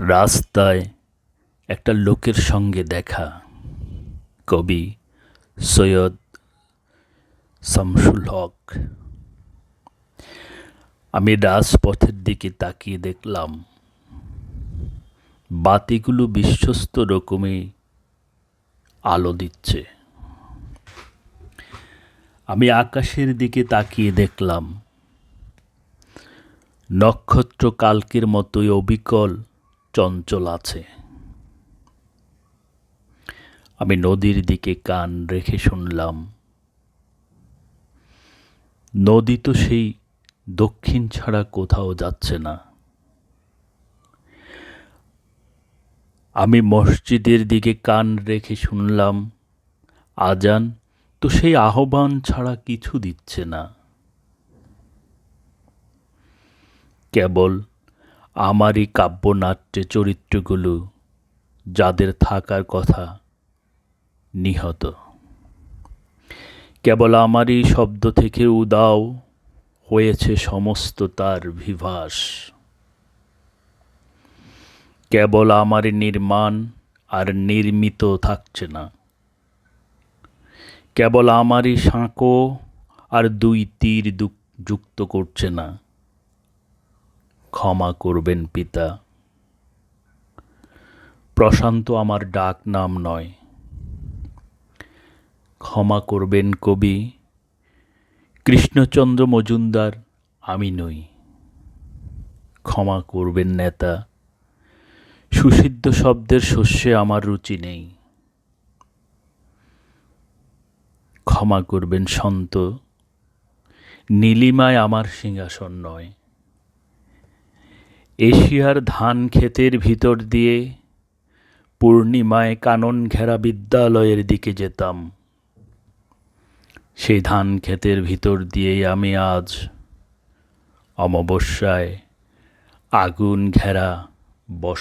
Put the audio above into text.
রাস্তায় একটা লোকের সঙ্গে দেখা, কবি সৈয়দ শামসুল হক। আমি রাজপথের দিকে তাকিয়ে দেখলাম, বাতিগুলো বিশ্বস্ত রকমে আলো দিচ্ছে। আমি আকাশের দিকে তাকিয়ে দেখলাম নক্ষত্র কালকের মতোই অবিকল চঞ্চল আছে। আমি নদীর দিকে কান রেখে শুনলাম। নদী তো সেই দক্ষিণ ছাড়া কোথাও যাচ্ছে না। আমি মসজিদের দিকে কান রেখে শুনলাম, আজান তো সেই আহ্বান ছাড়া কিছু দিচ্ছে না। কেবল আমারই কাব্যনাট্যে চরিত্রগুলো যাদের থাকার কথা নিহত। কেবল আমারই শব্দ থেকে উদাও হয়েছে সমস্ত তার বিভাস। কেবল আমারই নির্মাণ আর নির্মিত থাকছে না। কেবল আমারই সাঁকো আর দুই তীর যুক্ত করছে না। ক্ষমা করবেন, পিতা। প্রশান্ত আমার ডাক নাম নয়। ক্ষমা করবেন, কবি। কৃষ্ণচন্দ্র মজুমদার, আমি নই। ক্ষমা করবেন, নেতা। সুসিদ্ধ শব্দের শস্যে আমার রুচি নেই। ক্ষমা করবেন, সন্ত। নীলিমায় আমার সিংহাসন নয়। এশিয়ার ধান ক্ষেতের ভিতর দিয়ে পূর্ণিমায় কানন ঘেরা বিদ্যালয়ের দিকে যেতাম। সেই ধান ক্ষেতের ভিতর দিয়েই আমি আজ অমাবস্যায় আগুন ঘেরা বস